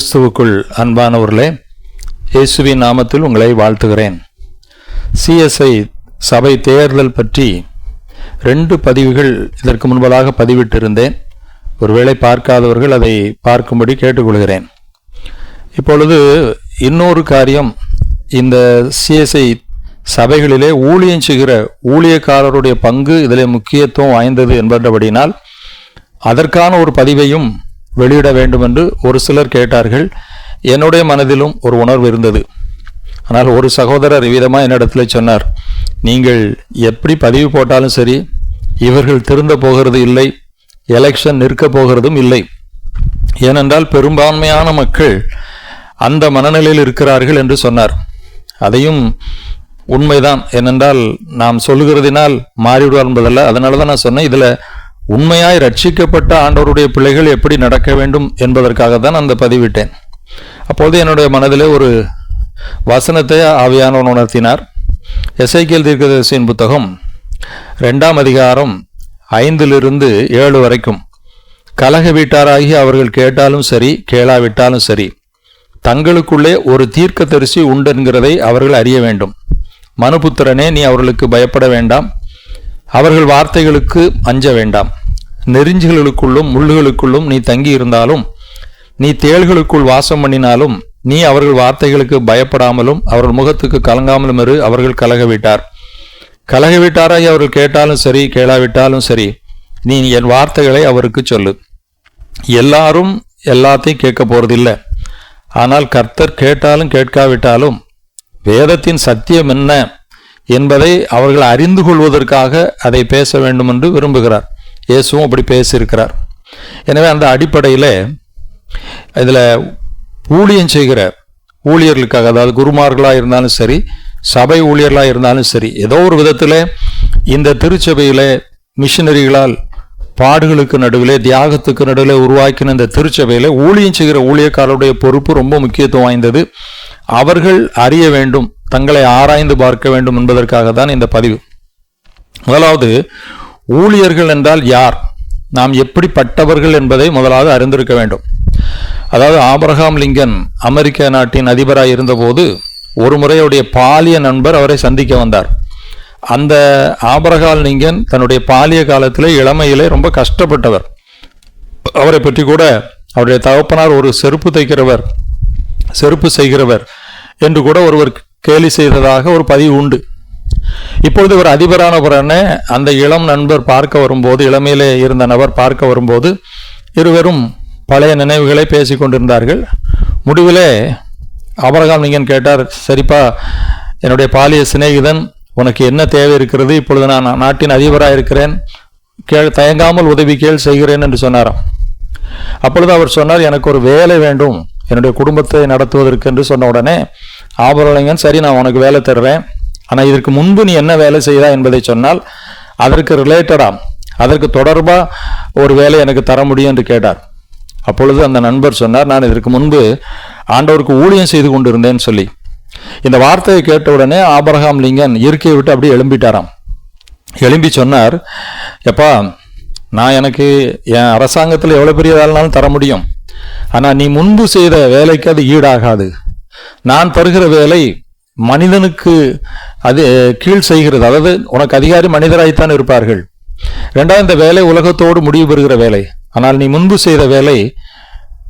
கிறிஸ்துவுக்குள் அன்பானவர்களே இயேசுவின் நாமத்தில் உங்களை வாழ்த்துகிறேன். சிஎஸ்ஐ சபை தேர்தல் பற்றி ரெண்டு பதிவுகள் இதற்கு முன்பதாக பதிவிட்டிருந்தேன். ஒருவேளை பார்க்காதவர்கள் அதை பார்க்கும்படி கேட்டுக்கொள்கிறேன். இப்பொழுது இன்னொரு காரியம் இந்த சிஎஸ்ஐ சபைகளிலே ஊழியம் செய்கிற ஊழியக்காரருடைய பங்கு இதில் முக்கியத்துவம் வாய்ந்தது என்பதபடினால் அதற்கான ஒரு பதிவையும் வெளியிட வேண்டும் என்று ஒரு சிலர் கேட்டார்கள். என்னுடைய மனதிலும் ஒரு உணர்வு இருந்தது. ஆனால் ஒரு சகோதரர் விதமாக என்னிடத்தில் சொன்னார். நீங்கள் எப்படி பதிவு போட்டாலும் சரி இவர்கள் திருந்த போகிறது இல்லை எலெக்ஷன் நிற்க போகிறதும் இல்லை. ஏனென்றால் பெரும்பான்மையான மக்கள் அந்த மனநிலையில் இருக்கிறார்கள் என்று சொன்னார். அதையும் உண்மைதான். ஏனென்றால் நாம் சொல்லுகிறதினால் மாறிவிடுவார் என்பதல்ல. அதனால தான் நான் சொன்னேன் இதில் உண்மையாய் ரட்சிக்கப்பட்ட ஆண்டவருடைய பிள்ளைகள் எப்படி நடக்க வேண்டும் என்பதற்காக தான் அந்த பதிவிட்டேன். அப்போது என்னுடைய மனதிலே ஒரு வசனத்தை ஆவியானவன் உணர்த்தினார். எஸ்ஐக்கியல் தீர்க்கதரிசியின் புத்தகம் ரெண்டாம் அதிகாரம் ஐந்திலிருந்து ஏழு வரைக்கும். கலக வீட்டாராகி அவர்கள் கேட்டாலும் சரி கேளாவிட்டாலும் சரி தங்களுக்குள்ளே ஒரு தீர்க்க தரிசி உண்டென்கிறதை அவர்கள் அறிய வேண்டும். மனுபுத்திரனே நீ அவர்களுக்கு பயப்பட வேண்டாம். அவர்கள் வார்த்தைகளுக்கு அஞ்ச வேண்டாம். நெறிஞ்சுகளுக்குள்ளும் முள்ளுகளுக்குள்ளும் நீ தங்கி இருந்தாலும் நீ தேள்களுக்குள் வாசம் பண்ணினாலும் நீ அவர்கள் வார்த்தைகளுக்கு பயப்படாமலும் அவர்கள் முகத்துக்கு கலங்காமலும் இரு அவர்கள் கலகவிட்டார். கலகவிட்டாராய் கலக அவர்கள் கேட்டாலும் சரி கேளாவிட்டாலும் சரி நீ என் வார்த்தைகளை அவருக்கு சொல்லு. எல்லாரும் எல்லாத்தையும் கேட்க போறதில்லை. ஆனால் கர்த்தர் கேட்டாலும் கேட்காவிட்டாலும் வேதத்தின் சத்தியம் என்ன என்பதை அவர்கள் அறிந்து கொள்வதற்காக அதை பேச வேண்டும் என்று விரும்புகிறார். இயேசுவும் அப்படி பேசியிருக்கிறார். எனவே அந்த அடிப்படையில் இதில் ஊழியம் செய்கிற ஊழியர்களுக்காக அதாவது குருமார்களாக இருந்தாலும் சரி சபை ஊழியர்களாக இருந்தாலும் சரி ஏதோ ஒரு விதத்தில் இந்த திருச்சபையில் மிஷினரிகளால் பாடுகளுக்கு நடுவில் தியாகத்துக்கு நடுவில் உருவாக்கின இந்த திருச்சபையில் ஊழியம் செய்கிற ஊழியக்காரருடைய பொறுப்பு ரொம்ப முக்கியத்துவம் வாய்ந்தது. அவர்கள் அறிய வேண்டும் தங்களை ஆராய்ந்து பார்க்க வேண்டும் என்பதற்காக தான் இந்த பதிவு. முதலாவது ஊழியர்கள் என்றால் யார்? நாம் எப்படிப்பட்டவர்கள் என்பதை முதலாவது அறிந்திருக்க வேண்டும். அதாவது ஆபிரகாம் லிங்கன் அமெரிக்க நாட்டின் அதிபராக இருந்தபோது ஒரு முறை அவருடைய பாலிய நண்பர் அவரை சந்திக்க வந்தார். அந்த ஆபரகால் லிங்கன் தன்னுடைய பாலிய காலத்தில் இளமையிலே ரொம்ப கஷ்டப்பட்டவர். அவரை பற்றி கூட அவருடைய தகப்பனார் ஒரு செருப்பு தைக்கிறவர் செருப்பு செய்கிறவர் என்று கூட ஒருவர் கேலி செய்ததாக ஒரு பதிவு உண்டு. இப்பொழுது ஒரு அதிபரான உடனே அந்த இளம் நண்பர் பார்க்க வரும்போது இளமையிலே இருந்த நபர் பார்க்க வரும்போது இருவரும் பழைய நினைவுகளை பேசிக் கொண்டிருந்தார்கள். முடிவிலே அபரகாம் லிங்கன் கேட்டார் சரிப்பா என்னுடைய பாலிய சிநேகிதன் உனக்கு என்ன தேவை இருக்கிறது? இப்பொழுது நான் நாட்டின் அதிபராக இருக்கிறேன். கேள் தயங்காமல் உதவி கேள் செய்கிறேன் என்று சொன்னாராம். அப்பொழுது அவர் சொன்னார் எனக்கு ஒரு வேலை வேண்டும். என்னுடைய குடும்பத்தை நடத்துவதற்கு என்று சொன்ன உடனே ஆபரலிங்கன் சரி நான் உனக்கு வேலை தருவேன். ஆனால் இதற்கு முன்பு நீ என்ன வேலை செய்தா என்பதை சொன்னால் அதற்கு ரிலேட்டடாக அதற்கு தொடர்பாக ஒரு வேலை எனக்கு தர முடியும் என்று கேட்டார். அப்பொழுது அந்த நண்பர் சொன்னார் நான் இதற்கு முன்பு ஆண்டவருக்கு ஊழியம் செய்து கொண்டிருந்தேன்னு சொல்லி. இந்த வார்த்தையை கேட்ட உடனே ஆபரகாம் லிங்கன் இயற்கையை விட்டு அப்படியே எழும்பிட்டாராம். எழும்பி சொன்னார் எப்பா நான் எனக்கு என் அரசாங்கத்தில் எவ்வளோ பெரிய வேலைனாலும் தர முடியும். ஆனால் நீ முன்பு செய்த வேலைக்கு அது ஈடாகாது. நான் தருகிற வேலை மனிதனுக்கு அது கீழ் செய்கிறது. அதாவது உனக்கு அதிகாரி மனிதராய்த்தான் இருப்பார்கள். ரெண்டாவது இந்த வேலை உலகத்தோடு முடிவு பெறுகிற வேலை. ஆனால் நீ முன்பு செய்த வேலை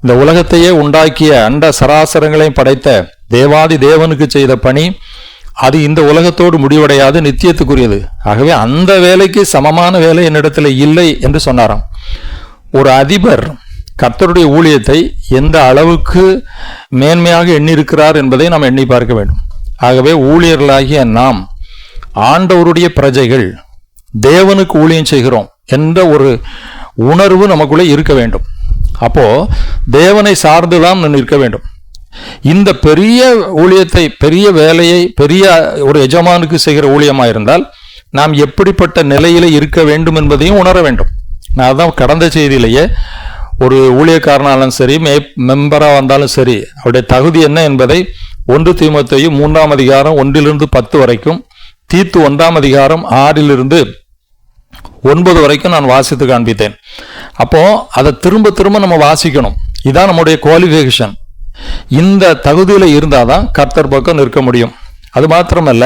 இந்த உலகத்தையே உண்டாக்கிய அண்ட சராசரங்களையும் படைத்த தேவாதி தேவனுக்கு செய்த பணி அது இந்த உலகத்தோடு முடிவடையாது நித்தியத்துக்குரியது. ஆகவே அந்த வேலைக்கு சமமான வேலை என்னிடத்தில் இல்லை என்று சொன்னாராம். ஒரு அதிபர் கர்த்தருடைய ஊழியத்தை எந்த அளவுக்கு மேன்மையாக எண்ணியிருக்கிறார் என்பதை நாம் எண்ணி பார்க்க வேண்டும். ஆகவே ஊழியர்களாகிய நாம் ஆண்டவருடைய பிரஜைகள் தேவனுக்கு ஊழியம் செய்கிறோம் என்ற ஒரு உணர்வு நமக்குள்ளே இருக்க வேண்டும். அப்போ தேவனை சார்ந்துதான் நிற்க வேண்டும். இந்த பெரிய ஊழியத்தை பெரிய வேலையை பெரிய ஒரு எஜமானுக்கு செய்கிற ஊழியமாக இருந்தால் நாம் எப்படிப்பட்ட நிலையில் இருக்க வேண்டும் என்பதையும் உணர வேண்டும். நான் தான் கடந்த செய்தியிலேயே ஒரு ஊழியக்காரனாலும் சரி மே மெம்பராக வந்தாலும் சரி அவருடைய தகுதி என்ன என்பதை ஒன்று தீமத்தையும் மூன்றாம் அதிகாரம் ஒன்றிலிருந்து பத்து வரைக்கும் தீத்து ஒன்றாம் அதிகாரம் ஆறிலிருந்து ஒன்பது வரைக்கும் நான் வாசித்து காண்பித்தேன். அப்போ அதை திரும்ப திரும்ப நம்ம வாசிக்கணும். இதான் நம்முடைய குவாலிஃபிகேஷன் இந்த தகுதியில் இருந்தால் தான் கர்த்தர் பக்கம் நிற்க முடியும். அது மாத்திரமல்ல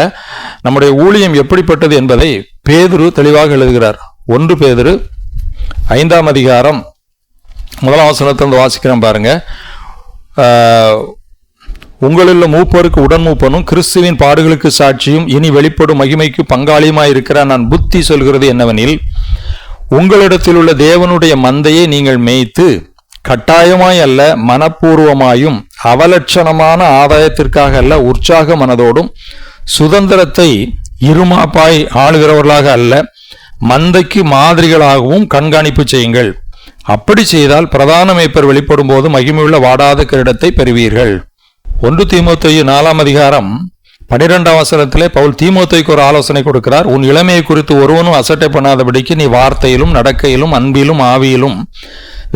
நம்முடைய ஊழியம் எப்படிப்பட்டது என்பதை பேதுரு தெளிவாக எழுதுகிறார். ஒன்று பேதுரு ஐந்தாம் அதிகாரம் முதலாம் வசனத்திலிருந்து வாசிக்கிறேன் பாருங்க. உங்களில் மூப்பருக்கு உடன் மூப்பனும் கிறிஸ்துவின் பாடுகளுக்கு சாட்சியும் இனி வெளிப்படும் மகிமைக்கு பங்காளியுமாய் இருக்கிற நான் புத்தி சொல்கிறது என்னவெனில் உங்களிடத்தில் உள்ள தேவனுடைய மந்தையை நீங்கள் மேய்த்து கட்டாயமாய் அல்ல மனப்பூர்வமாயும் அவலட்சணமான ஆதாயத்திற்காக அல்ல உற்சாக மனதோடும் சுதந்திரத்தை இருமாப்பாய் ஆளுகிறவர்களாக அல்ல மந்தைக்கு மாதிரிகளாகவும் கண்காணிப்பு செய்யுங்கள். அப்படி செய்தால் பிரதான மேய்ப்பர் வெளிப்படும் போது மகிமையுள்ள வாடாத கிரீடத்தை பெறுவீர்கள். ஒன்று தீமோத்தையு நாலாம் அதிகாரம் பனிரெண்டாம் வசனத்திலே பவுல் தீமோத்தைக்கு ஒரு ஆலோசனை கொடுக்கிறார். உன் இளமையை குறித்து ஒருவனும் அசட்டை பண்ணாதபடிக்கு நீ வார்த்தையிலும் நடக்கையிலும் அன்பிலும் ஆவியிலும்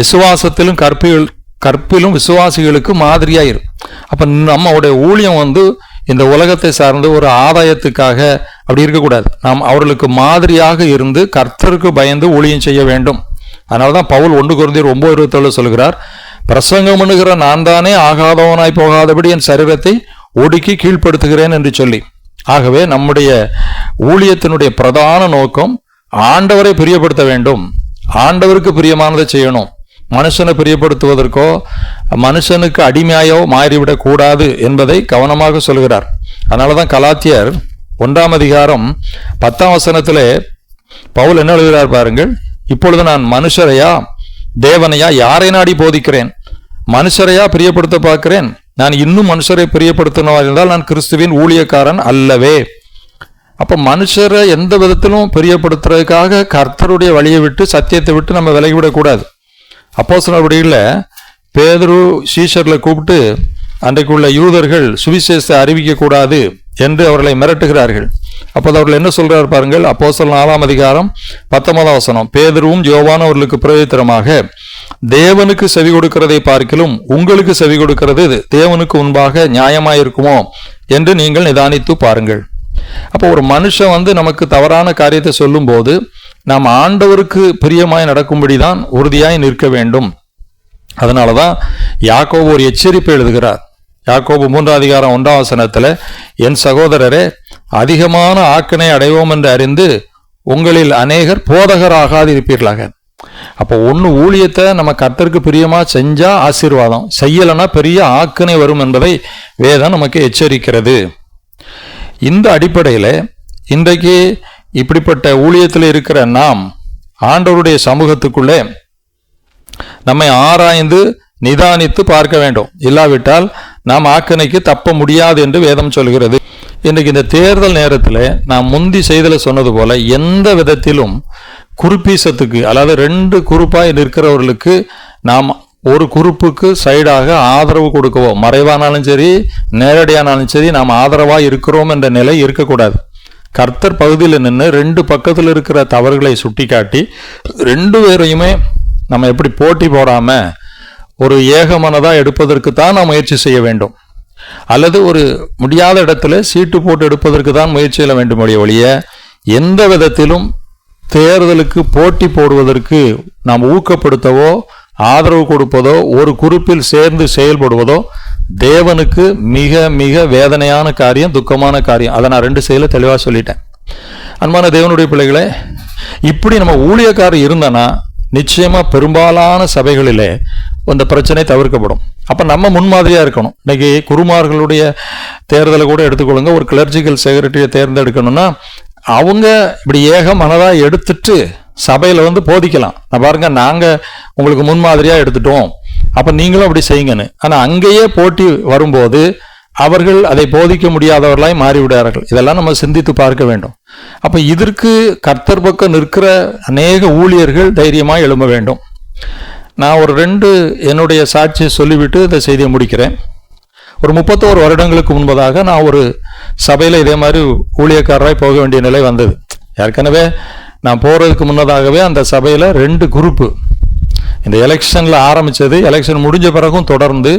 விசுவாசத்திலும் கற்பில் கற்பிலும் விசுவாசிகளுக்கு மாதிரியாயிரு. அப்போ நம்மளுடைய ஊழியம் வந்து இந்த உலகத்தை சார்ந்து ஒரு ஆதாயத்துக்காக அப்படி இருக்கக்கூடாது. நாம் அவர்களுக்கு மாதிரியாக இருந்து கர்த்தருக்கு பயந்து ஊழியம் செய்ய வேண்டும். அதனால தான் பவுல் ஒன்று குறைந்தர் ஒன்பது இருபத்தேழு சொல்கிறார். பிரசங்கம் பண்ணுகிற நான் தானே ஆகாதவனாய் போகாதபடி என் சரீரத்தை ஒடுக்கி கீழ்ப்படுத்துகிறேன் என்று சொல்லி. ஆகவே நம்முடைய ஊழியத்தினுடைய பிரதான நோக்கம் ஆண்டவரை பிரியப்படுத்த வேண்டும். ஆண்டவருக்கு பிரியமானதை செய்யணும். மனுஷனை பிரியப்படுத்துவதற்கோ மனுஷனுக்கு அடிமையாயோ மாறிவிடக்கூடாது என்பதை கவனமாக சொல்கிறார். அதனால தான் கலாத்தியர் ஒன்றாம் அதிகாரம் பத்தாம் வசனத்திலே பவுல் என்ன எழுதுகிறார் பாருங்கள். இப்பொழுது நான் மனுஷரையா தேவனையா யாரை நாடி போதிக்கிறேன்? மனுஷரையா பிரியப்படுத்த பார்க்கிறேன்? நான் இன்னும் மனுஷரை பிரியப்படுத்தினவா இருந்தால் நான் கிறிஸ்துவின் ஊழியக்காரன் அல்லவே. அப்போ மனுஷரை எந்த விதத்திலும் பிரியப்படுத்துறதுக்காக கர்த்தருடைய வழியை விட்டு சத்தியத்தை விட்டு நம்ம விலகிவிடக்கூடாது அப்போ சொன்னபடியில் பேதுரு சீஷர்ல கூப்பிட்டு அன்றைக்குள்ள யூதர்கள் சுவிசேஷத்தை அறிவிக்கக்கூடாது என்று அவர்களை மிரட்டுகிறார்கள். அப்போது அவர்கள் என்ன சொல்கிறார் பாருங்கள் அப்போ நாலாம் அதிகாரம் பத்தொன்பதாம் வசனம் பேதுருவும் யோவான் அவர்களுக்கு பிரயோஜனமாக தேவனுக்கு செவி கொடுக்கிறதை பார்க்கிலும் உங்களுக்கு செவி கொடுக்கிறது தேவனுக்கு முன்பாக நியாயமாயிருக்குமோ என்று நீங்கள் நிதானித்து பாருங்கள். அப்போ ஒரு மனுஷன் வந்து நமக்கு தவறான காரியத்தை சொல்லும்போது நாம் ஆண்டவருக்கு பிரியமாய் நடக்கும்படிதான் உறுதியாய் நிற்க வேண்டும். அதனால தான் யாக்கோபு ஒரு எச்சரிப்பை எழுதுகிறார். யாக்கோபு மூன்றாம் அதிகாரம் ஒன்றாம் வசனத்தில் என் சகோதரரே அதிகமான ஆக்கனை அடைவோம் என்று அறிந்து உங்களில் அநேகர் போதகராகாது இருப்பீர்களாக அப்போ ஒன்று ஊழியத்தை நம்ம கர்த்தருக்கு பிரியமா செஞ்சா ஆசீர்வாதம். செய்யலைன்னா பெரிய ஆக்கினை வரும் என்பதை வேதம் நமக்கு எச்சரிக்கிறது. இந்த அடிப்படையில் இன்றைக்கு இப்படிப்பட்ட ஊழியத்தில் இருக்கிற நாம் ஆண்டவருடைய சமூகத்துக்குள்ளே நம்மை ஆராய்ந்து நிதானித்து பார்க்க வேண்டும். இல்லாவிட்டால் நாம் ஆக்கணைக்கு தப்ப முடியாது என்று வேதம் சொல்கிறது. இன்றைக்கு இந்த தேர்தல் நேரத்தில் நான் முந்தி செய்தல சொன்னது போல எந்த விதத்திலும் குறிப்பீசத்துக்கு அதாவது ரெண்டு குறுப்பாய் நிற்கிறவர்களுக்கு நாம் ஒரு குறுப்புக்கு சைடாக ஆதரவு கொடுக்கவோ மறைவானாலும் சரி நேரடியானாலும் சரி நாம் ஆதரவாக இருக்கிறோம் என்ற நிலை இருக்கக்கூடாது. கர்த்தர் பகுதியில் நின்று ரெண்டு பக்கத்தில் இருக்கிற தவறுகளை சுட்டிக்காட்டி ரெண்டு பேரையுமே நம்ம எப்படி போட்டி போடாமல் ஒரு ஏகமனதாக எடுப்பதற்கு தான் நாம் முயற்சி செய்ய வேண்டும். அல்லது ஒரு முடியாத இடத்துல சீட்டு போட்டு எடுப்பதற்கு தான் முயற்சியில் செய்ய வேண்டும் ஒழிய எந்த விதத்திலும் தேர்தலுக்கு போட்டி போடுவதற்கு நாம் ஊக்கப்படுத்தவோ ஆதரவு கொடுப்பதோ ஒரு குறிப்பில் சேர்ந்து செயல்படுவதோ தேவனுக்கு மிக மிக வேதனையான காரியம் துக்கமான காரியம். அதை நான் ரெண்டு செயலை தெளிவாக சொல்லிட்டேன். அன்பான தேவனுடைய பிள்ளைகளே இப்படி நம்ம ஊழியக்காரர் இருந்தனா நிச்சயமாக பெரும்பாலான சபைகளிலே அந்த பிரச்சனை தவிர்க்கப்படும். அப்போ நம்ம முன்மாதிரியாக இருக்கணும். இன்றைக்கி குருமார்களுடைய தேர்தலை கூட எடுத்துக்கொள்ளுங்க. ஒரு கிளர்ஜிக்கல் செக்ரட்டரியை தேர்ந்தெடுக்கணும்னா அவங்க இப்படி ஏக மனதாக எடுத்துட்டு சபையில் வந்து போதிக்கலாம். நான் பாருங்க நாங்கள் உங்களுக்கு முன்மாதிரியாக எடுத்துட்டோம். அப்போ நீங்களும் அப்படி செய்யுங்கன்னு. ஆனால் அங்கேயே போட்டி வரும்போது அவர்கள் அதை போதிக்க முடியாதவர்களாய் மாறிவிடுகிறார்கள் இதெல்லாம் நம்ம சிந்தித்து பார்க்க வேண்டும். அப்போ இதற்கு கர்த்தர் பக்கம் நிற்கிற அநேக ஊழியர்கள் தைரியமாக எழும்ப வேண்டும். நான் ஒரு ரெண்டு என்னுடைய சாட்சியை சொல்லிவிட்டு இந்த செய்தியை முடிக்கிறேன். ஒரு முப்பத்தோரு வருடங்களுக்கு முன்பதாக நான் ஒரு சபையில் இதே மாதிரி ஊழியக்காரராய் போக வேண்டிய நிலை வந்தது. ஏற்கனவே நான் போகிறதுக்கு முன்னதாகவே அந்த சபையில் ரெண்டு குரூப்பு. இந்த எலெக்ஷனில் ஆரம்பித்தது எலெக்ஷன் முடிஞ்ச பிறகும் தொடர்ந்து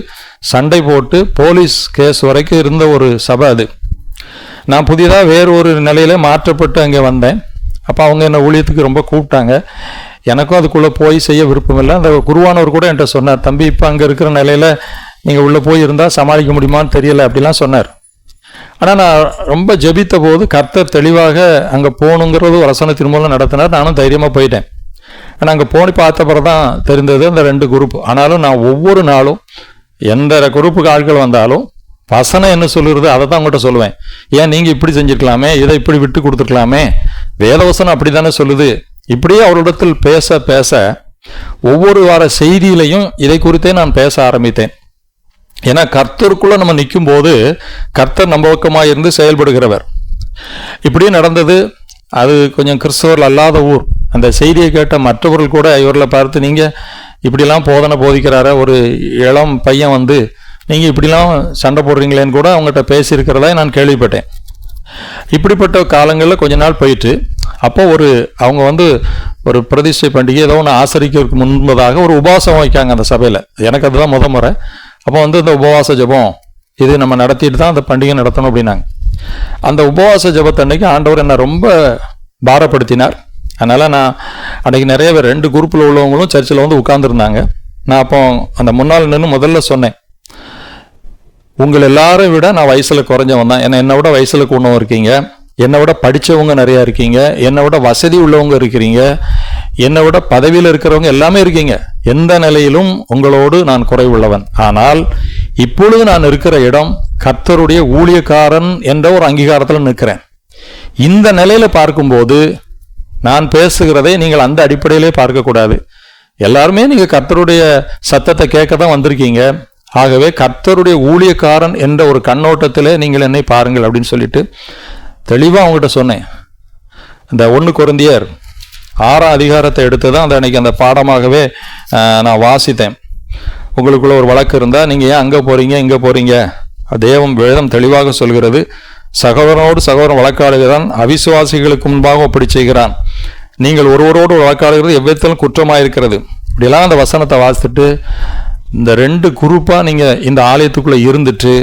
சண்டை போட்டு போலீஸ் கேஸ் வரைக்கும் இருந்த ஒரு சபை அது. நான் புதிதாக வேறு ஒரு நிலையில் மாற்றப்பட்டு அங்கே வந்தேன். அப்போ அவங்க என்னை ஊழியத்துக்கு ரொம்ப கூப்பிட்டாங்க. எனக்கும் அதுக்குள்ளே போய் செய்ய விருப்பம் இல்லை அந்த குருவானவர் கூட என்கிட்ட சொன்னார் தம்பி இப்போ அங்கே இருக்கிற நிலையில் நீங்கள் உள்ளே போயிருந்தால் சமாளிக்க முடியுமான்னு தெரியலை அப்படிலாம் சொன்னார். ஆனால் நான் ரொம்ப ஜெபித்த போது கர்த்தர் தெளிவாக அங்கே போகணுங்கிறது ஒரு வசனத்தின் மூலம் நடத்தினார். நானும் தைரியமாக போயிட்டேன். ஆனால் அங்கே போனி பார்த்த பிறகு தான் தெரிந்தது அந்த ரெண்டு குரூப். ஆனாலும் நான் ஒவ்வொரு நாளும் எந்த குரூப்புக்கு ஆட்கள் வந்தாலும் வசனம் என்ன சொல்லுறது அதை தான் உங்கள்கிட்ட சொல்லுவேன். ஏன் நீங்கள் இப்படி செஞ்சுருக்கலாமே? இதை இப்படி விட்டு கொடுத்துருக்கலாமே? வேதவசனம் அப்படி தானே சொல்லுது. இப்படியே அவரிடத்தில் பேச பேச ஒவ்வொரு வார செய்தியிலையும் இதை குறித்தே நான் பேச ஆரம்பித்தேன். ஏன்னா கர்த்தருக்குள்ளே நம்ம நிற்கும் போது கர்த்தர் நம்பக்கமாக இருந்து செயல்படுகிறவர். இப்படியும் நடந்தது. அது கொஞ்சம் கிறிஸ்தவர்கள் அல்லாத ஊர். அந்த செய்தியை கேட்ட மற்றவர்கள் கூட இவர்களை பார்த்து நீங்கள் இப்படிலாம் போதனை போதிக்கிறார ஒரு இளம் பையன் வந்து நீங்கள் இப்படிலாம் சண்டை போடுறீங்களேன்னு கூட அவங்ககிட்ட பேசியிருக்கிறதா நான் கேள்விப்பட்டேன். இப்படிப்பட்ட காலங்களில் கொஞ்ச நாள் போயிட்டு அப்போ ஒரு அவங்க வந்து ஒரு பிரதிஷ்டை பண்டிகை ஏதோ ஒன்று ஆசரிக்கிறதுக்கு முன்பதாக ஒரு உபாசம் வைக்காங்க அந்த சபையில். எனக்கு அதுதான் முத முறை. அப்போ வந்து இந்த உபவாச ஜெபம் இது நம்ம நடத்திட்டு தான் அந்த பண்டிகை நடத்தணும் அப்படின்னாங்க. அந்த உபவாச ஜபத்தன்னைக்கு ஆண்டவர் என்னை ரொம்ப பாரப்படுத்தினார். அதனால் நான் அன்றைக்கி நிறைய பேர் ரெண்டு குரூப்பில் உள்ளவங்களும் சர்ச்சில் வந்து உட்கார்ந்துருந்தாங்க. நான் அப்போ அந்த முன்னால் நின்று முதல்ல சொன்னேன் உங்கள் எல்லாரும் விட நான் வயசில் குறைஞ்சவன் தான். ஏன்னா என்னை விட வயசில் கூடவும் இருக்கீங்க. என்னை விட படித்தவங்க நிறையா இருக்கீங்க. என்னை விட வசதி உள்ளவங்க இருக்கிறீங்க. என்னை விட பதவியில் இருக்கிறவங்க எல்லாமே இருக்கீங்க. எந்த நிலையிலும் உங்களோடு நான் குறைவுள்ளவன். ஆனால் இப்பொழுது நான் இருக்கிற இடம் கர்த்தருடைய ஊழியக்காரன் என்ற ஒரு அங்கீகாரத்தில் நிற்கிறேன். இந்த நிலையில் பார்க்கும்போது நான் பேசுகிறதை நீங்கள் அந்த அடிப்படையிலே பார்க்கக்கூடாது. எல்லாருமே நீங்கள் கர்த்தருடைய சத்தத்தை கேட்க தான் வந்திருக்கீங்க. ஆகவே கர்த்தருடைய ஊழியக்காரன் என்ற ஒரு கண்ணோட்டத்திலே நீங்கள் என்னை பாருங்கள் அப்படின்னு சொல்லிட்டு தெளிவாக அவங்ககிட்ட சொன்னேன். இந்த ஒன்று குறந்தியர் ஆறாம் அதிகாரத்தை எடுத்து தான் அந்த அன்னைக்கு அந்த பாடமாகவே நான் வாசித்தேன். உங்களுக்குள்ள ஒரு வழக்கு இருந்தால் நீங்கள் ஏன் அங்கே போகிறீங்க இங்கே போகிறீங்க தேவம் வேதம் தெளிவாக சொல்கிறது சகோதரனோடு சகோதரன் வழக்காடுகிறான் அவிசுவாசிகளுக்கு முன்பாக அப்படி செய்கிறான். நீங்கள் ஒருவரோடு வழக்காடுகிறது எவ்விதத்திலும் குற்றமாயிருக்கிறது. இப்படிலாம் அந்த வசனத்தை வாசித்துட்டு இந்த ரெண்டு குரூப்பாக நீங்கள் இந்த ஆலயத்துக்குள்ளே இருந்துட்டு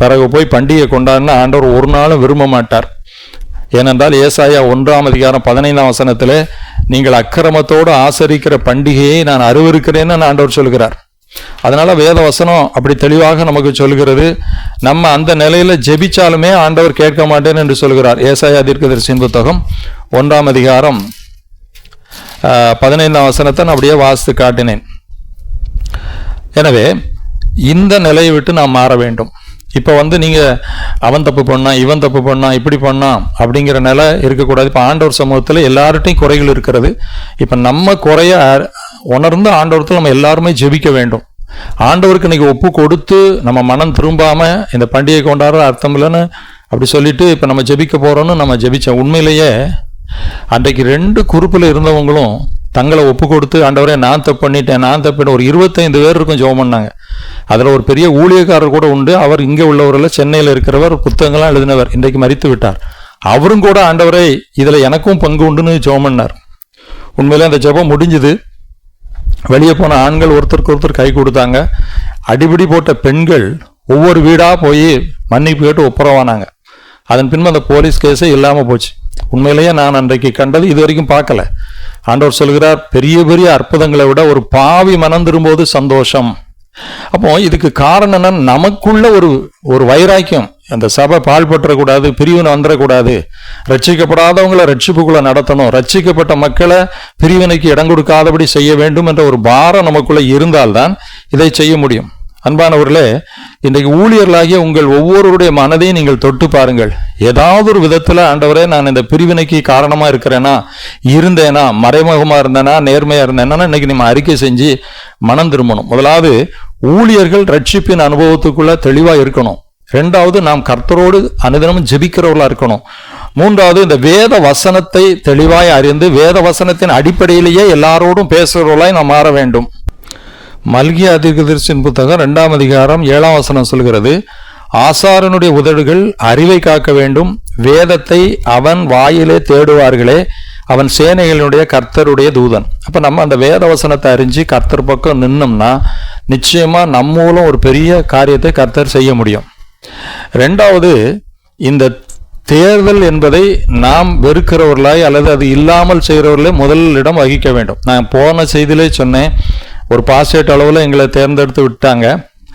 பிறகு போய் பண்டிகை கொண்டாடினா ஆண்டவர் ஒரு நாளும் விரும்ப மாட்டார். ஏனென்றால் ஏசாயா ஒன்றாம் அதிகாரம் பதினைந்தாம் வசனத்தில் நீங்கள் அக்கிரமத்தோடு ஆசரிக்கிற பண்டிகையை நான் அறிவிருக்கிறேன்னு ஆண்டவர் சொல்கிறார். அதனால வேத வசனம் அப்படி தெளிவாக நமக்கு சொல்கிறது நம்ம அந்த நிலையில ஜெபிச்சாலுமே ஆண்டவர் கேட்க மாட்டேன் என்று சொல்கிறார். ஏசாயா தீர்க்கதரிசியின் புத்தகம் ஒன்றாம் அதிகாரம் பதினைந்தாம் வசனத்தை நான் அப்படியே வாசித்து காட்டினேன். எனவே இந்த நிலையை விட்டு நாம் மாற வேண்டும். இப்போ வந்து நீங்கள் அவன் தப்பு பண்ணா இவன் தப்பு பண்ணா இப்படி பண்ணான் அப்படிங்கிற நிலை இருக்கக்கூடாது. இப்போ ஆண்டவர் சமூகத்தில் எல்லார்ட்டையும் குறைகள் இருக்கிறது. இப்போ நம்ம குறைய உணர்ந்து ஆண்டவரத்தில் நம்ம எல்லாருமே ஜெபிக்க வேண்டும். ஆண்டவருக்கு இன்னைக்கு ஒப்பு கொடுத்து நம்ம மனம் திரும்பாமல் இந்த பண்டிகை கொண்டாடுற அர்த்தம் இல்லைன்னு அப்படி சொல்லிட்டு இப்போ நம்ம ஜெபிக்க போகிறோன்னு நம்ம ஜெபித்தோம் உண்மையிலேயே அன்றைக்கு ரெண்டு குறுப்பில் இருந்தவங்களும் தங்களை ஒப்பு கொடுத்து ஆண்டவரே நான் தப்பு பண்ணிட்டேன் நான் தப்பு ஒரு இருபத்தைந்து பேர் இருக்கும் ஜோம் பண்ணாங்க. அதில் ஒரு பெரிய ஊழியக்காரர் கூட உண்டு. அவர் இங்கே உள்ளவரில் சென்னையில் இருக்கிறவர் புத்தகங்கள்லாம் எழுதினவர். இன்றைக்கு மறித்து விட்டார். அவரும் கூட ஆண்டவரே இதில் எனக்கும் பங்கு உண்டுன்னு ஜோம் பண்ணார். உண்மையிலே அந்த ஜெபம் முடிஞ்சுது. வெளியே போன ஆண்கள் ஒருத்தருக்கு ஒருத்தர் கை கொடுத்தாங்க. அடிபிடி போட்ட பெண்கள் ஒவ்வொரு வீடாக போய் மன்னிப்பு கேட்டு ஒப்புரவானாங்க. அதன் பின்பு அந்த போலீஸ் கேஸே இல்லாமல் போச்சு. உண்மையிலேயே நான் அன்றைக்கு கண்டது இது வரைக்கும் பார்க்கல. ஆண்டவர் சொல்கிறார் பெரிய பெரிய அற்புதங்களை விட ஒரு பாவி மனம் திரும்போது சந்தோஷம். அப்போ இதுக்கு காரணம் என்ன நமக்குள்ள ஒரு ஒரு வைராக்கியம். அந்த சபை பாழ்பற்றக்கூடாது பிரிவினை வந்துடக்கூடாது ரட்சிக்கப்படாதவங்களை ரட்சிப்புக்குள்ள நடத்தணும். ரட்சிக்கப்பட்ட மக்களை பிரிவினைக்கு இடம் கொடுக்காதபடி செய்ய வேண்டும் என்ற ஒரு பாரம் நமக்குள்ள இருந்தால்தான் இதை செய்ய முடியும். அன்பானவர்களே இன்றைக்கு ஊழியர்களாகிய உங்கள் ஒவ்வொருவருடைய மனதையும் நீங்கள் தொட்டு பாருங்கள். ஏதாவது ஒரு விதத்தில் ஆண்டவரே நான் இந்த பிரிவினைக்கு காரணமாக இருக்கிறேன்னா இருந்தேனா மறைமுகமாக இருந்தேனா நேர்மையாக இருந்தேனா இன்னைக்கு நம்ம அறிக்கை செஞ்சு மனம் திரும்பணும். முதலாவது ஊழியர்கள் ரட்சிப்பின் அனுபவத்துக்குள்ள தெளிவாக இருக்கணும். ரெண்டாவது நாம் கர்த்தரோடு அனுதினமும் ஜெபிக்கிறவர்களா இருக்கணும். மூன்றாவது இந்த வேத வசனத்தை தெளிவாய் அறிந்து வேத வசனத்தின் அடிப்படையிலேயே எல்லாரோடும் பேசுகிறவர்களாய் நாம் மாற வேண்டும். மல்கிய அதிர்கதர்சின் புத்தகம் ரெண்டாம் அதிகாரம் ஏழாம் வசனம் சொல்கிறது ஆசாரனுடைய உதடுகள் அறிவை காக்க வேண்டும் வேதத்தை அவன் வாயிலே தேடுவார்களே அவன் சேனைகளினுடைய கர்த்தருடைய தூதன். அப்போ நம்ம அந்த வேத வசனத்தை அறிஞ்சு கர்த்தர் பக்கம் நின்னோம்னா நிச்சயமாக நம்ம மூலம் ஒரு பெரிய காரியத்தை கர்த்தர் செய்ய முடியும். ரெண்டாவது இந்த தேர்தல் என்பதை நாம் வெறுக்கிறவர்களாய் அல்லது அது இல்லாமல் செய்கிறவர்களே முதலிடம் வகிக்க வேண்டும். நான் போன செய்தியிலே சொன்னேன் ஒரு பாஸ்டேட் அளவில் எங்களை தேர்ந்தெடுத்து விட்டாங்க.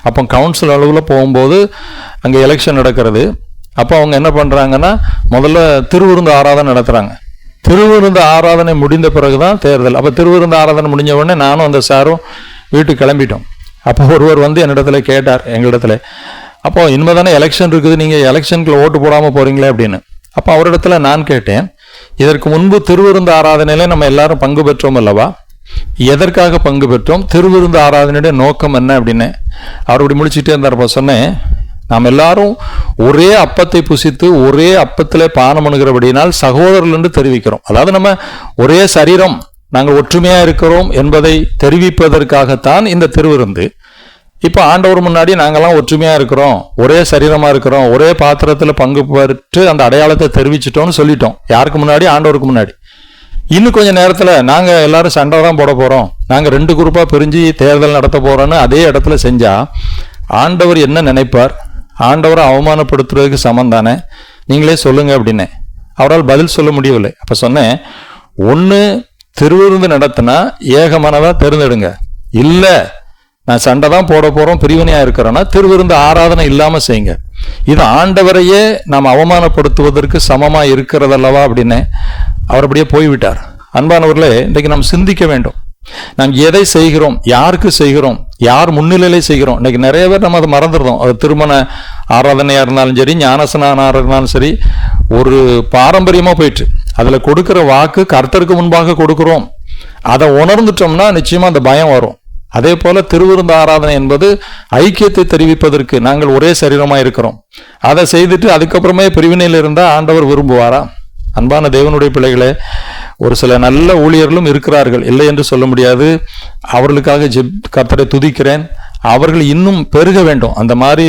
அப்போ கவுன்சில் அளவில் போகும்போது அங்கே எலெக்ஷன் நடக்கிறது. அப்போ அவங்க என்ன பண்ணுறாங்கன்னா முதல்ல திருவிருந்து ஆராதனை நடத்துகிறாங்க திருவிருந்து ஆராதனை முடிந்த பிறகு தான் தேர்தல். அப்போ திருவிருந்து ஆராதனை முடிஞ்ச உடனே நானும் அந்த சாரும் வீட்டுக்கு கிளம்பிட்டோம். அப்போ ஒருவர் வந்து என்னிடத்துல கேட்டார் எங்களிடத்துல அப்போ இனிமே தானே எலெக்ஷன் இருக்குது நீங்கள் எலெக்ஷனுக்குள்ள ஓட்டு போடாமல் போகிறீங்களே அப்படின்னு. அப்போ அவரிடத்துல நான் கேட்டேன் இதற்கு முன்பு திருவிருந்து ஆராதனையிலே நம்ம எல்லாரும் பங்கு பெற்றோம் அல்லவா? எதற்காக பங்கு பெற்றோம்? திருவிருந்து ஆராதனையுடைய நோக்கம் என்ன அப்படின்னு அவர் இப்படி முடிச்சுட்டே இருந்தார் சொன்னேன் நாம் எல்லாரும் ஒரே அப்பத்தை புசித்து ஒரே அப்பத்தில் பானம் பண்ணுகிறபடினால் சகோதரர்கள் என்று தெரிவிக்கிறோம். அதாவது நம்ம ஒரே சரீரம் நாங்கள் ஒற்றுமையாக இருக்கிறோம் என்பதை தெரிவிப்பதற்காகத்தான் இந்த திருவிருந்து. இப்போ ஆண்டவர் முன்னாடி நாங்கள்லாம் ஒற்றுமையாக இருக்கிறோம் ஒரே சரீரமாக இருக்கிறோம் ஒரே பாத்திரத்தில் பங்கு பெற்று அந்த அடையாளத்தை தெரிவிச்சிட்டோம்னு சொல்லிட்டோம். யாருக்கு முன்னாடி? ஆண்டவருக்கு முன்னாடி. இன்னும் கொஞ்சம் நேரத்தில் நாங்கள் எல்லாரும் சண்டை தான் போட போகிறோம் நாங்கள் ரெண்டு குரூப்பாக பிரிஞ்சு தேர்தல் நடத்த போகிறோன்னு அதே இடத்துல செஞ்சால் ஆண்டவர் என்ன நினைப்பார்? ஆண்டவரை அவமானப்படுத்துறதுக்கு சமம் தானே? நீங்களே சொல்லுங்கள் அப்படின்னு. அவரால் பதில் சொல்ல முடியவில்லை. அப்போ சொன்னேன் ஒன்று திருவிருந்து நடத்தினா ஏகமானதாக தேர்ந்தெடுங்க. இல்லை நான் சண்டை தான் போட போகிறோம் பிரிவினையாக இருக்கிறோன்னா திருவிருந்து ஆராதனை இல்லாமல் செய்யுங்க. இது ஆண்டவரையே நாம் அவமானப்படுத்துவதற்கு சமமாக இருக்கிறதல்லவா அப்படின்னு அவர் அப்படியே போய்விட்டார். அன்பானவர்களே இன்றைக்கு நாம் சிந்திக்க வேண்டும். நாம் எதை செய்கிறோம்? யாருக்கு செய்கிறோம்? யார் முன்னிலையில செய்கிறோம்? இன்னைக்கு நிறைய பேர் நம்ம அதை மறந்துடுறோம். அது திருமண ஆராதனையா இருந்தாலும் சரி ஞானசனான இருந்தாலும் சரி ஒரு பாரம்பரியமா போயிட்டு அதுல கொடுக்கிற வாக்கு கர்த்தருக்கு முன்பாக கொடுக்கிறோம். அதை உணர்ந்துட்டோம்னா நிச்சயமா அந்த பயம் வரும். அதே போல திருவிருந்த ஆராதனை என்பது ஐக்கியத்தை தெரிவிப்பதற்கு நாங்கள் ஒரே சரீரமா இருக்கிறோம். அதை செய்துட்டு அதுக்கப்புறமே பிரிவினையில் இருந்தால் ஆண்டவர் விரும்புவாரா? அன்பான தேவனுடைய பிள்ளைகளே ஒரு சில நல்ல ஊழியர்களும் இருக்கிறார்கள். இல்லை என்று சொல்ல முடியாது. அவர்களுக்காக ஜெப் கர்த்தரை துதிக்கிறேன். அவர்கள் இன்னும் பெருக வேண்டும். அந்த மாதிரி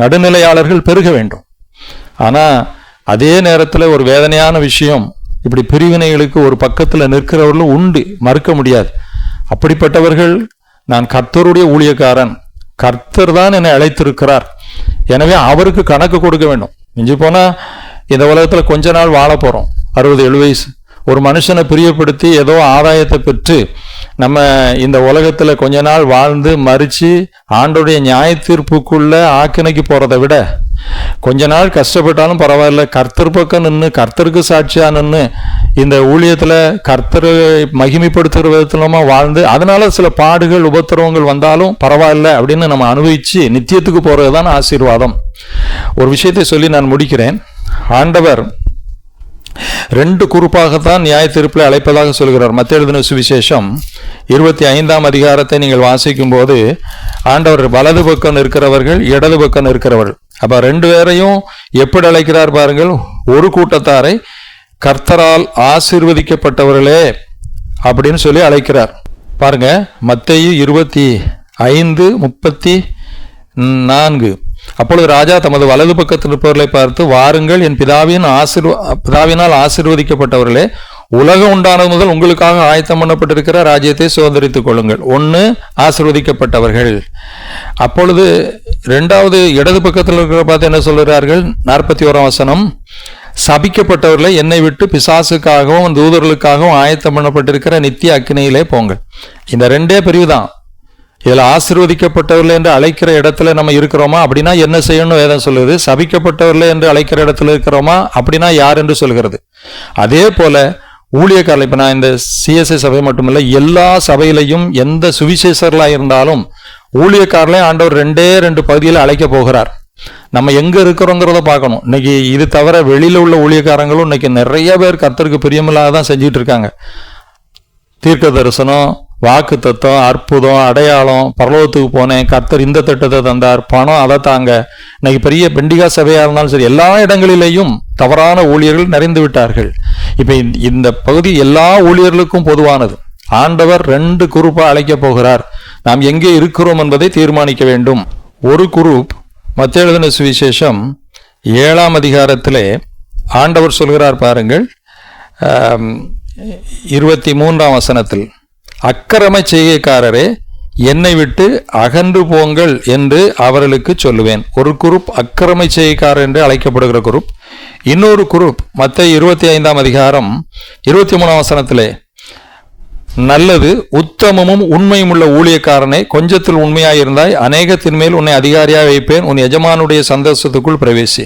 நடுநிலையாளர்கள் பெருக வேண்டும். ஆனால் அதே நேரத்தில் ஒரு வேதனையான விஷயம். இப்படி பிரிவினைகளுக்கு ஒரு பக்கத்தில் நிற்கிறவர்களும் உண்டு. மறுக்க முடியாது. அப்படிப்பட்டவர்கள் நான் கர்த்தருடைய ஊழியக்காரன். கர்த்தர் தான் என்னை அழைத்திருக்கிறார். எனவே அவருக்கு கணக்கு கொடுக்க வேண்டும். மிஞ்சி போனால் இந்த உலகத்தில் கொஞ்ச நாள் வாழ போகிறோம் அறுபது எழுபது வயசு. ஒரு மனுஷனை பிரியப்படுத்தி ஏதோ ஆதாயத்தை பெற்று நம்ம இந்த உலகத்தில் கொஞ்ச நாள் வாழ்ந்து மறித்து ஆண்டோடைய நியாய தீர்ப்புக்குள்ளே ஆக்கினைக்கு போகிறத விட கொஞ்ச நாள் கஷ்டப்பட்டாலும் பரவாயில்ல. கர்த்தர் பக்கம் நின்று கர்த்தருக்கு சாட்சியாக நின்று இந்த ஊழியத்தில் கர்த்தரை மகிமைப்படுத்துகிற விதத்துலமா வாழ்ந்து அதனால சில பாடுகள் உபத்திரவங்கள் வந்தாலும் பரவாயில்ல அப்படின்னு நம்ம அனுபவித்து நித்தியத்துக்கு போகிறது தான் ஆசீர்வாதம். ஒரு விஷயத்தை சொல்லி நான் முடிக்கிறேன். ஆண்டவர் ரெண்டு குறுப்பாகத்தான் நியாய தீர்ப்பில் அழைப்பதாக சொல்கிறார். மத்திய எழுதின சுவிசேஷம் இருபத்தி ஐந்தாம் அதிகாரத்தை நீங்கள் வாசிக்கும் போது ஆண்டவர் வலது பக்கம் இருக்கிறவர்கள் இடது பக்கம் இருக்கிறவர்கள் அப்போ ரெண்டு பேரையும் எப்படி அழைக்கிறார் பாருங்கள். ஒரு கூட்டத்தாரை கர்த்தரால் ஆசிர்வதிக்கப்பட்டவர்களே அப்படின்னு சொல்லி அழைக்கிறார். பாருங்க மத்தையும் இருபத்தி ஐந்து முப்பத்தி நான்கு. அப்பொழுது ராஜா தமது வலது பக்கத்தில் இருப்பவர்களை பார்த்து வாருங்கள் என் பிதாவின் ஆசிர்வ பிதாவினால் ஆசிர்வதிக்கப்பட்டவர்களே உலகம் உண்டானது முதல் உங்களுக்காக ஆயத்தம் பண்ணப்பட்டிருக்கிற ராஜ்யத்தை சுதந்திரித்துக் கொள்ளுங்கள். ஒன்று ஆசிர்வதிக்கப்பட்டவர்கள். அப்பொழுது ரெண்டாவது இடது பக்கத்தில் இருக்கிற பார்த்து என்ன சொல்கிறார்கள் நாற்பத்தி ஓராம் வசனம் சபிக்கப்பட்டவர்களை என்னை விட்டு பிசாசுக்காகவும் தூதர்களுக்காகவும் ஆயத்தம் பண்ணப்பட்டிருக்கிற நித்திய அக்கினியிலே போங்கள். இந்த ரெண்டே பிரிவு தான் இதில் ஆசீர்வதிக்கப்பட்டவர்கள் என்று அழைக்கிற இடத்துல நம்ம இருக்கிறோமா? அப்படின்னா என்ன செய்யணும் வேதம் சொல்லுது. சபிக்கப்பட்டவர்கள் என்று அழைக்கிற இடத்துல இருக்கிறோமா? அப்படின்னா யார் என்று சொல்கிறது. அதே போல ஊழியக்காரர்கள் இப்போ நான் இந்த சிஎஸ்ஐ சபை மட்டுமில்லை எல்லா சபையிலையும் எந்த சுவிசேஷர்களாக இருந்தாலும் ஊழியக்காரர்களையும் ஆண்டவர் ரெண்டே ரெண்டு பகுதியில் அழைக்க போகிறார். நம்ம எங்க இருக்கிறோங்கிறத பார்க்கணும். இன்னைக்கு இது தவிர வெளியில உள்ள ஊழியக்காரங்களும் இன்னைக்கு நிறைய பேர் கர்த்தருக்கு பிரியமில்லாத தான் செஞ்சுட்டு இருக்காங்க. தீர்க்க தரிசனம் வாக்கு தத்துவம் அற்புதம் அடையாளம் பரலோகத்துக்கு போனேன். கர்த்தர் இந்த திட்டத்தை தந்தார். பணம் அதை தாங்க. இன்னைக்கு பெரிய பெண்டிகா சபையாக இருந்தாலும் சரி எல்லா இடங்களிலேயும் தவறான ஊழியர்கள் நிறைந்து விட்டார்கள். இப்போ இந்த- பகுதி எல்லா ஊழியர்களுக்கும் பொதுவானது. ஆண்டவர் ரெண்டு குரூப்பாக அழைக்கப் போகிறார். நாம் எங்கே இருக்கிறோம் என்பதை தீர்மானிக்க வேண்டும். ஒரு குரூப் மத்திய எழுதின சுவிசேஷம் ஏழாம் அதிகாரத்திலே ஆண்டவர் சொல்கிறார் பாருங்கள். இருபத்தி மூன்றாம் வசனத்தில். அக்கிரம செய்கைக்காரரே என்னை விட்டு அகன்று போங்கள் என்று அவர்களுக்கு சொல்லுவேன். ஒரு குரூப் அக்கிரம செய்கைக்காரர் என்று அழைக்கப்படுகிற குரூப். இன்னொரு குரூப் மற்ற இருபத்தி ஐந்தாம் அதிகாரம் இருபத்தி மூணாம் வசனத்திலே நல்லது உத்தமமும் உண்மையும் உள்ள ஊழியக்காரனை கொஞ்சத்தில் உண்மையாயிருந்தாய் அநேகத்தின் மேல் உன்னை அதிகாரியாக வைப்பேன் உன் எஜமானுடைய சந்தோஷத்துக்குள் பிரவேசி.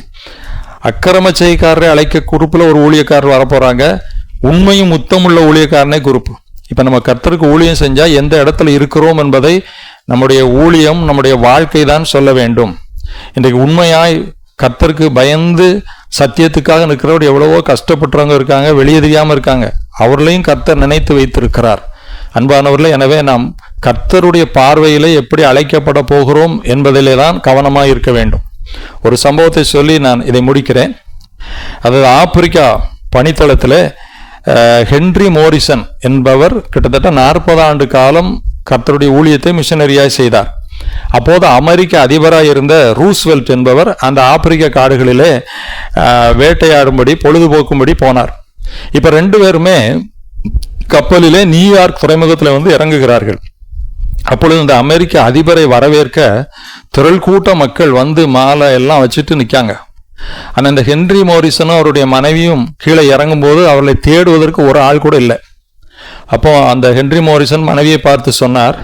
அக்கிரம செய்காரரை அழைக்க குரூப்பில் ஒரு ஊழியக்காரர் வரப்போகிறாங்க உண்மையும் உத்தமுள்ள ஊழியக்காரனே குரூப். இப்போ நம்ம கர்த்தருக்கு ஊழியம் செஞ்சால் எந்த இடத்துல இருக்கிறோம் என்பதை நம்முடைய ஊழியம் நம்முடைய வாழ்க்கை தான் சொல்ல வேண்டும். இன்றைக்கு உண்மையாய் கர்த்தருக்கு பயந்து சத்தியத்துக்காக நிற்கிறவர் எவ்வளவோ கஷ்டப்பட்டுறவங்க இருக்காங்க வெளியே தெரியாமல் இருக்காங்க. அவர்களையும் கர்த்தர் நினைத்து வைத்திருக்கிறார். அன்பானவர்களே எனவே நாம் கர்த்தருடைய பார்வையிலே எப்படி அழைக்கப்பட போகிறோம் என்பதிலே தான் கவனமாக இருக்க வேண்டும். ஒரு சம்பவத்தை சொல்லி நான் இதை முடிக்கிறேன். அதாவது ஆப்பிரிக்கா பனித்தளத்தில் ஹென்றி மோரிசன் என்பவர் கிட்டத்தட்ட நாற்பது ஆண்டு காலம் கர்த்தருடைய ஊழியத்தை மிஷனரியாக செய்தார். அப்போது அமெரிக்க அதிபராக இருந்த ரூஸ்வெல்ட் என்பவர் அந்த ஆப்பிரிக்க காடுகளிலே வேட்டையாடும்படி பொழுதுபோக்கும்படி போனார். இப்போ ரெண்டு பேருமே கப்பலிலே நியூயார்க் துறைமுகத்தில் வந்து இறங்குகிறார்கள். அப்பொழுது இந்த அமெரிக்க அதிபரை வரவேற்க திரள் கூட்ட மக்கள் வந்து மாலை எல்லாம் வச்சுட்டு நிற்காங்க. ஆனால் இந்த ஹென்றி மோரிசனும் அவருடைய மனைவியும் கீழே இறங்கும்போது அவர்களை தேடுவதற்கு ஒரு ஆள் கூட இல்லை. அப்போ அந்த ஹென்றி மோரிசன் மனைவியை பார்த்து சொன்னார்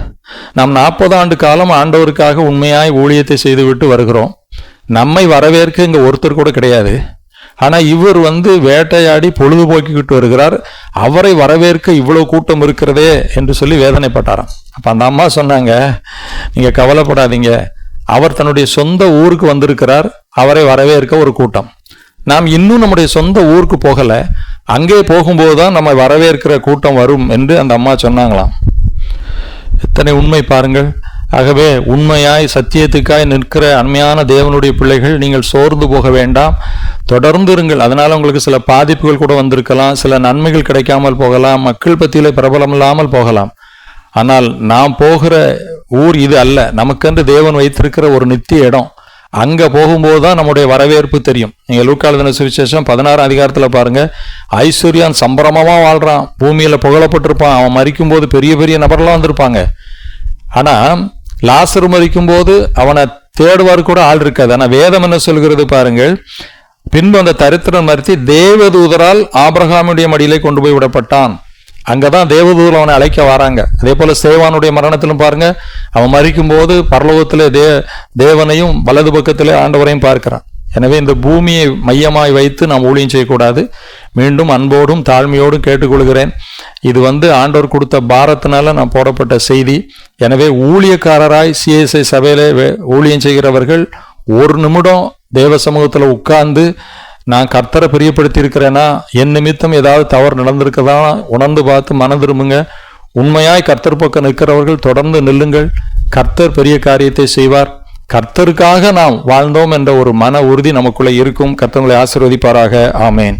நாம் நாற்பது ஆண்டு காலம் ஆண்டவருக்காக உண்மையாய் ஊழியத்தை செய்துவிட்டு வருகிறோம். நம்மை வரவேற்க இங்கே ஒருத்தர் கூட கிடையாது. ஆனால் இவர் வந்து வேட்டையாடி பொழுதுபோக்கிக்கிட்டு வருகிறார். அவரை வரவேற்க இவ்வளோ கூட்டம் இருக்கிறதே என்று சொல்லி வேதனைப்பட்டாராம். அப்போ அந்த அம்மா சொன்னாங்க நீங்கள் கவலைப்படாதீங்க. அவர் தன்னுடைய சொந்த ஊருக்கு வந்திருக்கிறார். அவரை வரவேற்க ஒரு கூட்டம். நாம் இன்னும் நம்முடைய சொந்த ஊருக்கு போகலை. அங்கே போகும்போது தான் நம்ம வரவேற்கிற கூட்டம் வரும் என்று அந்த அம்மா சொன்னாங்களாம். எத்தனை உண்மை பாருங்கள். ஆகவே உண்மையாய் சத்தியத்துக்காய் நிற்கிற அண்மையான தேவனுடைய பிள்ளைகள் நீங்கள் சோர்ந்து போக வேண்டாம். தொடர்ந்து இருங்கள். அதனால் உங்களுக்கு சில பாதிப்புகள் கூட வந்திருக்கலாம். சில நன்மைகள் கிடைக்காமல் போகலாம். மக்கள் பத்தியில பிரபலம் இல்லாமல் போகலாம். ஆனால் நாம் போகிற ஊர் இது அல்ல. நமக்கென்று தேவன் வைத்திருக்கிற ஒரு நித்திய இடம். அங்கே போகும்போது தான் நம்முடைய வரவேற்பு தெரியும். நீங்கள் லூக்காளுதின சுவிசேஷம் பதினாறாம் அதிகாரத்தில் பாருங்கள் ஐஸ்வர்யான் சம்பரமாக வாழ்கிறான் பூமியில் புகழப்பட்டிருப்பான். அவன் மறிக்கும்போது பெரிய பெரிய நபர்லாம் வந்திருப்பாங்க. ஆனால் லாசர் மறிக்கும்போது அவனை தேடுவார் கூட ஆள் இருக்காது. ஆனால் வேதம் என்ன சொல்கிறது பாருங்கள். பின்பு அந்த தரித்திரன் மறுத்தி தேவதூதரால் ஆபிரகாமுடைய மடியிலே கொண்டு போய் விடப்பட்டான். அங்கதான் தேவதூதர் அவனை அழைக்க வராங்க. அதே போல் சேவானுடைய மரணத்திலும் பாருங்க அவன் மறிக்கும் போது பரலோகத்தில் தே தேவனையும் வலது பக்கத்தில் ஆண்டவரையும் பார்க்கிறான். எனவே இந்த பூமியை மையமாய் வைத்து நாம் ஊழியம் செய்யக்கூடாது. மீண்டும் அன்போடும் தாழ்மையோடும் கேட்டுக்கொள்கிறேன். இது வந்து ஆண்டவர் கொடுத்த பாரத்தினால நான் போடப்பட்ட செய்தி. எனவே ஊழியக்காரராய் சிஎஸ்ஐ சபையில் ஊழியம் செய்கிறவர்கள் ஒரு நிமிடம் தேவ சமூகத்தில் உட்கார்ந்து நான் கர்த்தரை பிரியப்படுத்தி இருக்கிறேன்னா என் நிமித்தம் ஏதாவது தவறு நடந்திருக்கதா உணர்ந்து பார்த்து மன திரும்புங்க. உண்மையாய் கர்த்தர் பக்கம் நிற்கிறவர்கள் தொடர்ந்து நில்லுங்கள். கர்த்தர் பெரிய காரியத்தை செய்வார். கர்த்தருக்காக நாம் வாழ்ந்தோம் என்ற ஒரு மன உறுதி நமக்குள்ளே இருக்கும். கர்த்தங்களை ஆசீர்வதிப்பாராக. ஆமேன்.